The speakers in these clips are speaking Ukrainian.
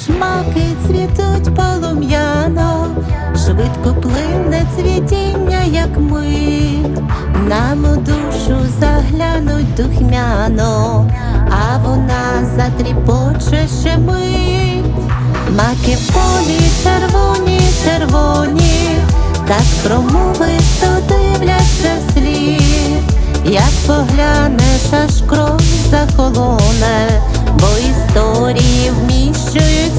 Знаєш, маки цвітуть полум'яно, швидко плине цвітіння, як мить, нам у душу заглянуть духмяно, а вона затріпоче ще мить. Маки в полі червоні, червоні, так промовисто дивляться вслід, як поглянеш, аж кров захолоне, бо історії вміщують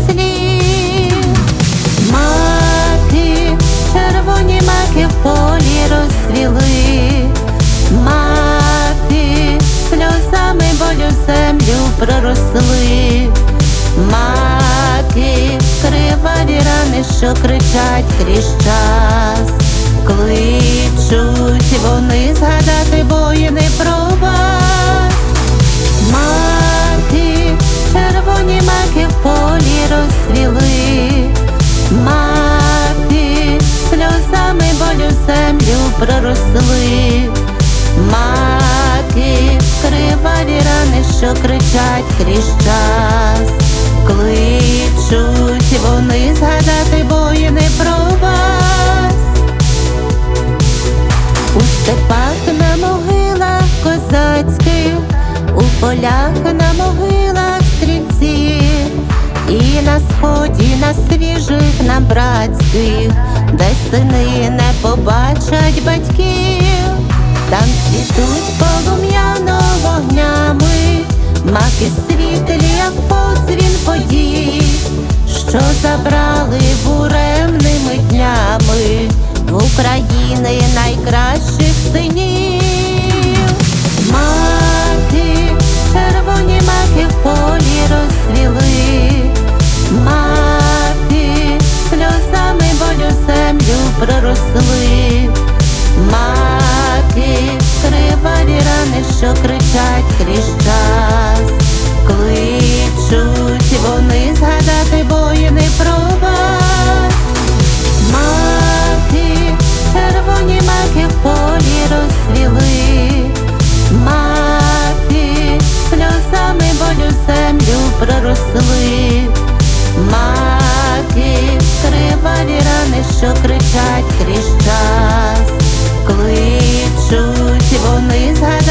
кричать крізь час, кличуть вони згадати воїни про вас. Маки, червоні маки в полі розцвіли, маки сльозами болю землю проросли, маки криваві рани, що кричать крізь час, кличуть вони згадати воїни про вас. У степах на могилах козацьких, у полях на могилах стрільці, і на сході на свіжих, на братських, де сини не побачать батьків, там цвітуть полум'яно вогнями, маки світлі, забрали буремними днями в України найкращих синів. Маки, червоні маки в полі розцвіли, маки сльозами болю землю проросли, маки криваві рани, що кричать крізь що кричать крізь час, кличуть, вони згадають.